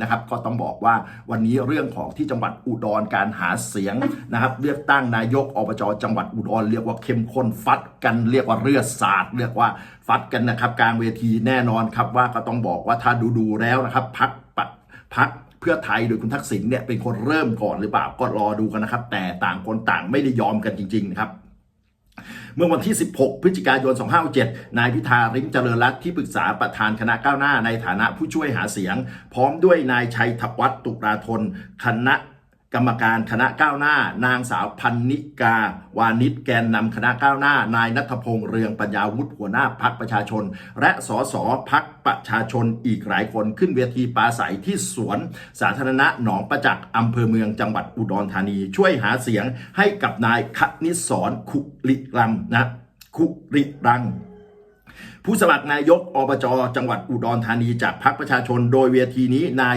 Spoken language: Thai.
นะครับก็ต้องบอกว่าวันนี้เรื่องของที่จังหวัดอุดรการหาเสียงนะครับเลือกตั้งนายกอบจจังหวัดอุดรเรียกว่าเข้มข้นฟัดกันเรียกว่าเลือดสาดเรียกว่าฟัดกันนะครับกลางเวทีแน่นอนครับว่าก็ต้องบอกว่าถ้าดูดูๆแล้วนะครับพักปะพักเพื่อไทยโดยคุณทักษิณเนี่ยเป็นคนเริ่มก่อนหรือเปล่าก็รอดูกันนะครับ แต่ต่างคนต่างไม่ได้ยอมกันจริงๆนะครับ เมื่อวันที่ 16 พฤศจิกายน 2567 นายพิธาริมเจริญรัตน์ที่ปรึกษาประธานคณะก้าวหน้าในฐานะผู้ช่วยหาเสียง พร้อมด้วยนายชัยถวัฒน์ตุลาธนคณะ กรรมการคณะก้าวหน้า นางสาวพันนิกา วานิชแกนนำคณะก้าวหน้า นายนัทพงษ์เรืองปัญญาวุฒิหัวหน้าพักประชาชน และสสพักประชาชนอีกหลายคนขึ้นเวทีปราศัยที่สวน สาธารณะหนองประจักษ์อำเภอเมืองจังหวัดอุดรธานี ช่วยหาเสียงให้กับนายคณิศรคุริรัมนะคุริรังผู้สมัครนายกอบจจังหวัดอุดรธานีจากพรรคประชาชนโดยเวทีนี้นาย